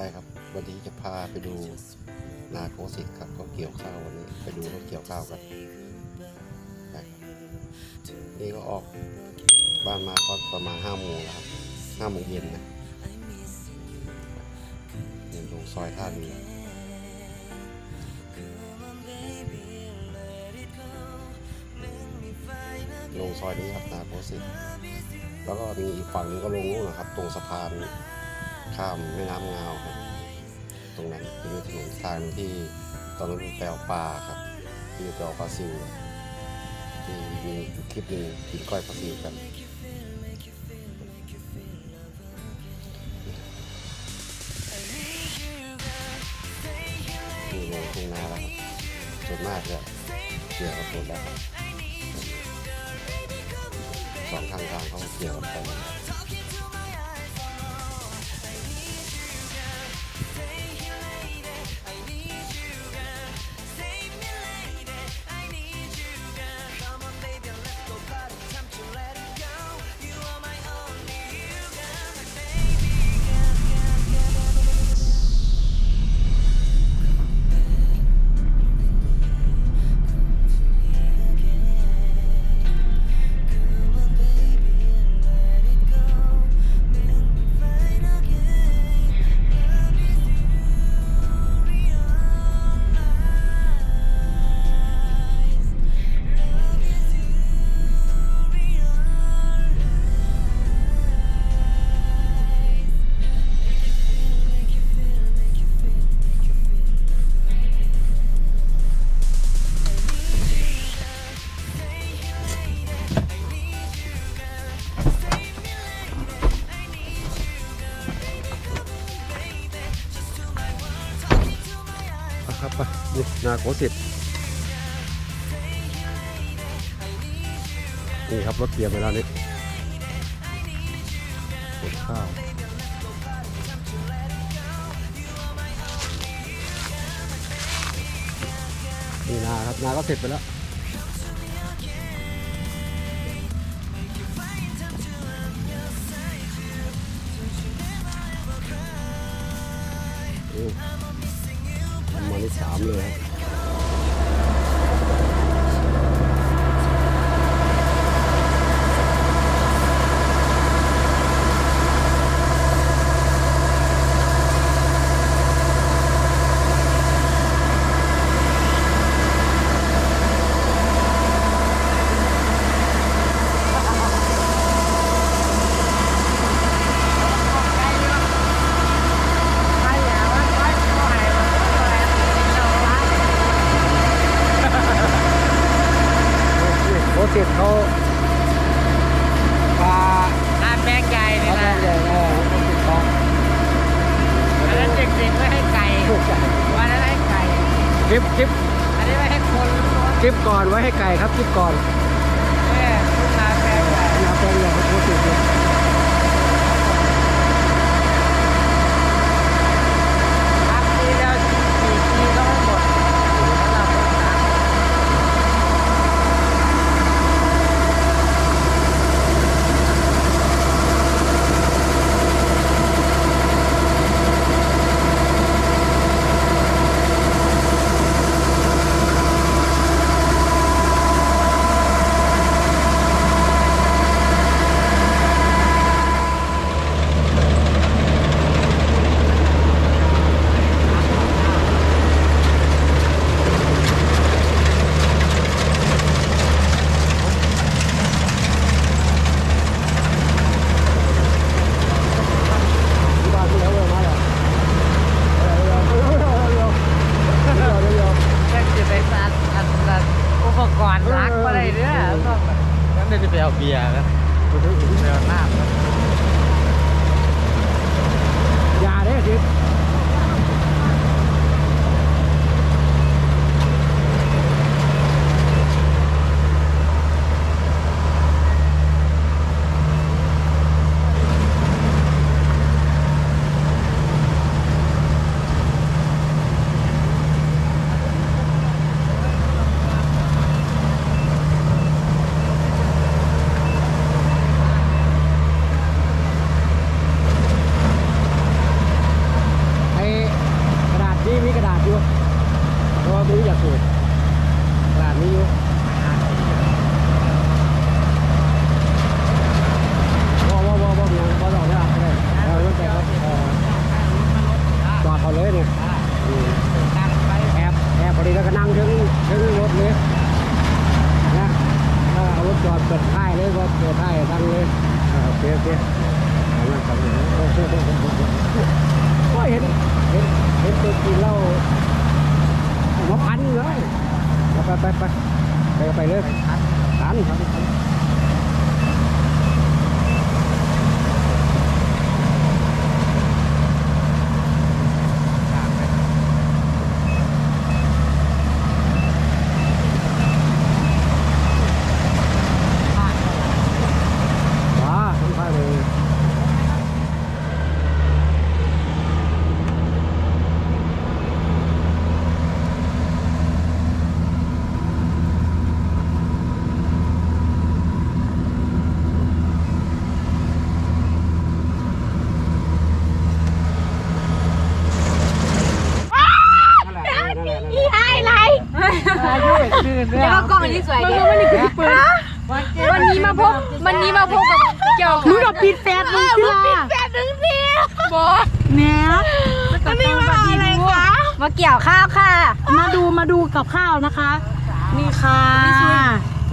ได้ครับ วันนี้จะพาไปดูนาโคสิตครับเขาเกี่ยวข้าววันนี้ไปดูเขาเกี่ยวข้าวกันนี่ก็ออกบ้านมาก็ประมาณห้าโมงแล้วครับห้าโมงเย็นนะเดินลงซอยท่าเรือลงซอยนี้ครับนาโคสิตแล้วก็มีอีกฝั่งนึงก็ลงนู่นนะครับ ตรงสะพาน ข้ามแม่น้ำงาวครับ ตรงนั้นจะมีถนนทางที่ตอนนั้นแปลวปลาครับที่แปลวปลาซิวที่มีคลิปหนึ่งกินก้อยปลาซิวกันนี่ลงทุ่งนาแล้วครับส่วนมากจะเกี่ยวกับตัวแล้วครับสองข้างทางเขาเกี่ยวกันไป นี่นาโกสิตนี่ครับรถเตรียมไว้แล้วนี่ขนข้าวนี่นาครับนาก็เสร็จไปแล้วมทำมาที่สามเลยครับนี่โคสิตเขาปลา ร้านแบงใหญ่ ป นี่ ลา นะ ใหญ่เออโคสิตเขา อันนั้นเด็กๆไม่ให้ไก่ ถูกใจ วันนั้นให้ไก่ คลิปคลิป อันนี้ไม่ให้คนล้วน คลิป ก่อนไว้ให้ไก่ครับคลิปก่อนๆเนี่ยลูกค้าแบงใหญ่นาแปลงใหญ่ครับโคสิตเนี่ย เลยเนี่ยแอบแอบพอดีแล้วก็นั่งถึงถึงรถเลยนะแล้วเอารถจอดเปิดท้ายเลยก็เปิดท้ายทั้งเลยโอเคโอเคเอารับก็เห็นเห็นเห็นตัวกินเหล้าหัพันเลยไปไปไปไปไปเลยทัน นี้มาพบวันนี้มาพบกับเกี่ยวมึงกับปิดแฟดมึงสิล่ะแปดถึงสี่บอเนี่ยวันนี้มาอะไรคะมาเกี่ยวข้าวค่ะ มาดูมาดูกับข้าวนะคะ นี่ค่ะ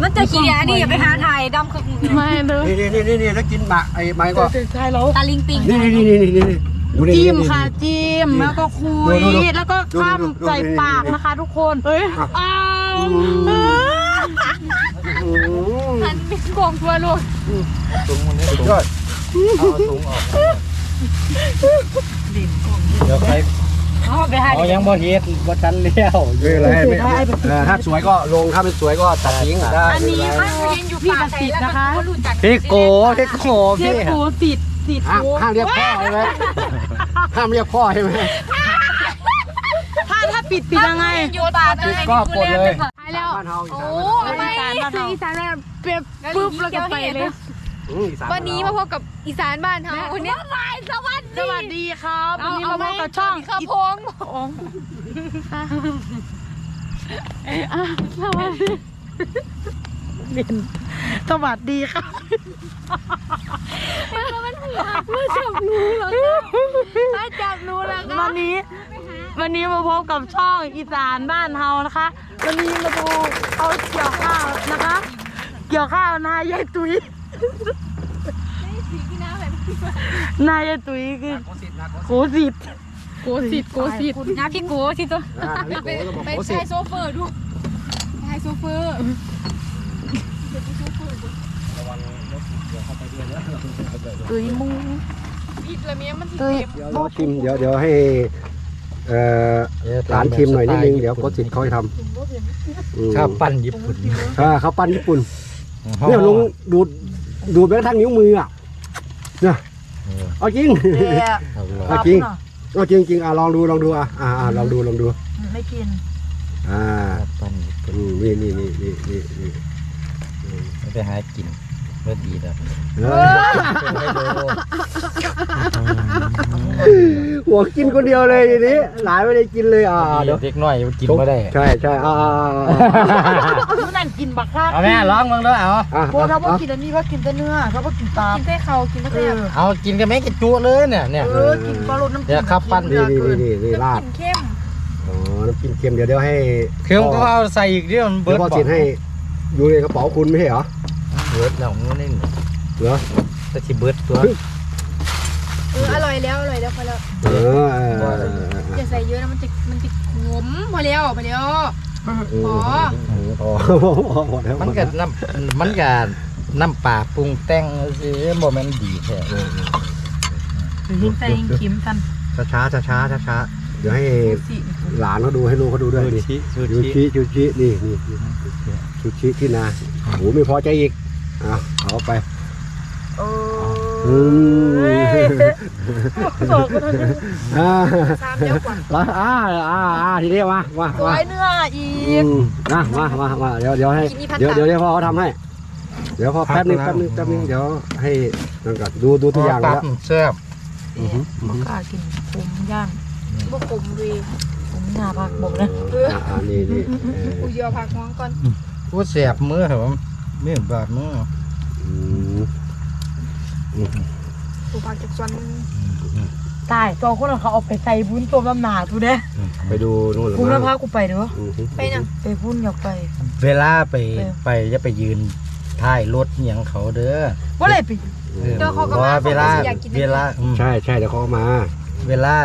มันจะขี้เดียนี่อย่าไปหาถ่ายดำคือไม่เลยนี่นี่นี่นี่แล้วกินหมากไอ้ไม้ก็ใช่แล้วตาลิงปิงนี่นี่นี่นี่นี่นี่ดูนี่จิ้มนี่ค่ะจิ้มแล้วก็คุยดูดูดูแล้วก็ข้ามดูดูดูใส่ปากนะคะ ทุกคนเฮ้ยอ้าวอืม เอออืมมันมีกวงทัวลูกสูงมันนี่สุดสูงยอดเอาสูงออกเดี๋ยวใครอ๋อไปหาเอายังบ่เฮ็ดบ่ทันเลี้ยวไม่เป็นไรไม่เออถ้าสวยก็ลงถ้าไม่สวยก็ตัดทิ้งได้อันนี้ไม่ค่ะเป็ไรเห็นอยู่ป่าไหนแล้วก็รู้จักพี่โกพี่โกเชพี่ฟโกติดติดห้ามโกห้ามเรียกพ่อใช่ไหมห้ามเรียกพ่อใช่ไหมถ้าถ้าปิดปิดยังไงอยู่ป่าไหนก็กดเลย ไปแล้ว บ้านเฮาอีโอ้สานไม่อีสานบ้านเฮาอีสานแบบเปรียบปุ๊บแล้วก็ไปเลย อืมอีสวันนี้มาพบกับอีสานบ้านเฮาวันนี้สวัสดีสวัสดีครับวันนี้มาพบกับช่องข้าวพงองอะสวัสดีเรียนสวัสดีค่ะมาจับรู้แล้วมาจับรู้แล้ววันนี้ วันนี้มาพบกับช่องอีสานบ้านเฮานะคะ วันนี้มาดูเอาเกี่ยวข้าวนะคะ เกี่ยวข้าวนายายตุ้ยนายายตุ้ยคือโคสิทธิ์โกสิทธิ์โกสิทธิ์นะพี่โกสิตัวอ่านี่โกก็บอกไปโกสิใช้โซเฟอร์ดูใช้โซเฟอร์ตุ้ยมูอีกแล้วเมียมันตุ้ยเดี๋ยวรอชิมเดี๋ยวเดี๋ยวให้ เอ่อหลานชิมหน่อยนิดนึงเดี๋ยวโกสิทธิ์เขาให้ทำอืมข้าวปั้นญี่ปุ่นอ่าเขาปั้นญี่ปุ่นเนี่ยลงดูดดูดแม้กระทั่งนิ้วมืออะเนี่ยเอาจริง เอาจริง เอาจริงจริงอะลองดูลองดูอะอ่าอ่าลองดูลองดู ไม่กินอ่าปั้นญี่ปุ่นอืมนี่นี่นี่นี่นี่นี่ไม่ไปหากินเมื่อดีแล้วเออ หัวกินคนเดียวเลยทีนี้ หลานไม่ได้กินเลยอ่าเดี๋เดี๋ยยววเด็กน้อยกินไม่ได้ใช่ใช่อ่าอ่าอ่าผู้นั่นกินบักคักเอาแม่ร้องมึงด้วยเอาอ่าพวกเขาบอกกินอันนี้เขากินแต่เนื้อเขาบอกกินปลากินได้เขากินได้เอแซ่อบเอากินกันไหมกินจุเลยเนี่ยเนี่ยเออกินปลาลดน้ำเดี๋ยวครับปั้นนี่นี่นี่นี่นี่ราดกินเข้มอ๋อน้ำจิ้มเค็มเดี๋ยวเดี๋ยวให้เครื่องก็เอาใส่อีกเดี๋ยวมันเบิเบิร์ร์ดดพ่อจิตให้อยู่ในกระเป๋าคุณไม่ใช่เหรอเบิร์ดแล้วงูนี่เหรอแต่ที่เบิร์ดตัวเอออร่อยแล้วอร่อยแล้วพอแล้วเออเออเออเอออย่าใส่เยอะนะมันจะมันจะขมพอแล้วพอแล้วอ๋ออ๋อหมดแล้วหมันดก็แล้วน้ำมันก็น้ำปลาปรุงแต่งสิบ่แม่นดีแท้เออหินใส่ขิมกันช้าช้าช้าช้าช้าๆเดี๋ยวให้หลานเขาดูให้ลูกเขาดูด้วยดิชิซูชูชิชิชูชินี่นี่นี่ชูชิที่นาโหไม่พอใจอีกอะเอาไปโอ้อืม บอกก็ทันอ่าตามเดียวก่อนอ่าอ่าอ่าอ่าทีนี้มามาสวมายเนื้ออีกนะมามามาเดี๋ยวเดี๋ยวให้ กินนี่พัดเดี๋ยวตา เดี๋ยวเดี๋ยวพ่อเขาทำให้ เดี๋ยวพอแป๊บนึงแป๊บนึงแป๊บนึงเดี๋ยวให้นั่นก่อนดูดูตัวอย่างแล้วแซ่บอือหืออือหือกล้ากินผมย่างบ่ขมเวยผมหน้าผักบอกนะเอออ่าอ่านี่นี่เออกูเยอะผักห้องก่อนพูดแซ่บมือเหรอมือบาดมืออืม อืมกูผักจากสวนตายตัวคนนั้นเขาเอาไปใส่บุ้นตัวลำหนาทูเด้ไปดูนู่นหรือกูเปแล้วพาล่ากูไปเด้ออือหือไปนั่งไปบุ้นอยากไป เวลาไปเออ ไปจะไปยืนท้ายรถอหย่างเขาเด้อว่าอะไรปีเดี๋ยวเขาก็เพราะมาว่าเวลาเขาก็สิอยากกิน เวลาอืมใช่ใช่เดี๋ยวเขาก็มาเวลา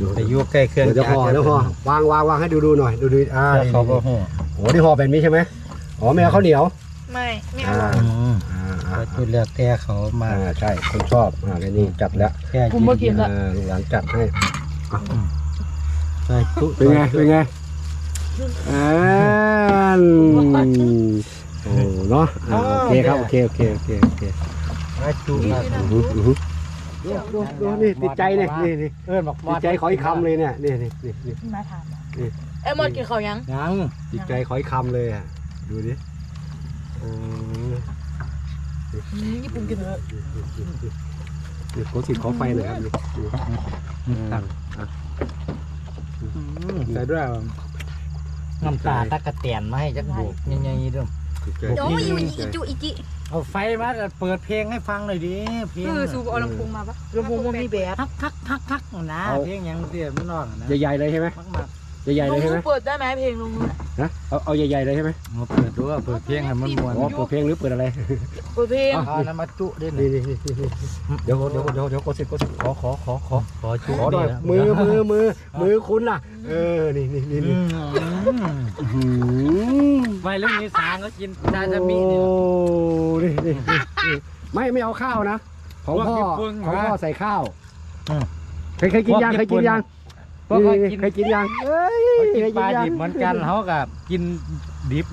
ดูไปอยู่ใกล้เครื่องเดี๋ยวห่อเดี๋ยวห่อวางวางวางให้ดูดูหน่อยดูดูอ่าแล้วเขาก็ห่อโอ้ที่ห่อเป็นนี้ใช่ไหมอ๋อไม่เอาข้าวเหนียวไม่ไม่เอาอ่าอืม อ่าอ่าก็จุดเลือกแต่เขามาอ่าใช่คนชอบอ่าแล้วนี่จัดแล้วแค่ผมบ่กินละ อ่าลูกหลานจัดให้ใส่จุเป็นไงเป็นไงอ่าโอ้เนาะอ่าโอเคครับโอเคโอเคโอเคโอเคใส่จุครับอือหืออือหือดูดูดูนี่ติดใจเนี่ยนี่นี่เอิ้นบอกติดใจขออีกคำเลยเนี่ยนี่นี่นี่นี่ มาถามเอ้ยหมดกินข้าวยังยังติดใจขออีกคำเลยอะดูดิเออ ญี่ปุ่นกินเถอะนี่ขอสิขอไฟหน่อยครับนี่นี่ตักใส่ด้วย น้ำตาตะกะแตนมาให้จักโบกใหญ่ๆเด้อติดใจโอ้ยอยู่อีจุอีจิเอาไฟมาเปิดเพลงให้ฟังหน่อยดิเพลงเออสูบเอาลำโพงมาปะลำโพงมันมีแบบทักทักทักทักนะเพลงหยังเสียมันนอกนะใหญ่ๆเลยใช่ไหมมากมาก ใหญ่ๆลุเลยงใช่ไหมเปิดได้ไหมเพลงลุงนะเอาเอาใหญ่ๆเลยใช่ไหมมาเปิดดูว่าเปิดเพลงให้มันม่วนอ๋อเปิดเพลงหรือเปิดอะไรเปิดเพลงเอาน้ำมาจุด้วยนี่นี่นี่นี่นี่เดี๋ยวเดี๋ยวเดี๋ยวเดี๋ยวกดสิกดสิขอขอขอขอขอจุขอหน่อยมือมือมือมือคุณน่ะ เออนี่นี่นี่อืนี่มไว้เรื่องนี้สางก็กินซาซามินี่โอ้นี่นี่นี่นี่ไม่ไม่เอาข้าวนะของพ่อพวกญี่ปุ่นของพ่อใส่ข้าวอืมเคยเคยกินยังพวกเคญี่ยปุ่กินนยัง เพราะเขานี่กินเคยกินยังเอ้ยเขากินเคยปลายังดิบเหมือนกันเขากับกินดิบ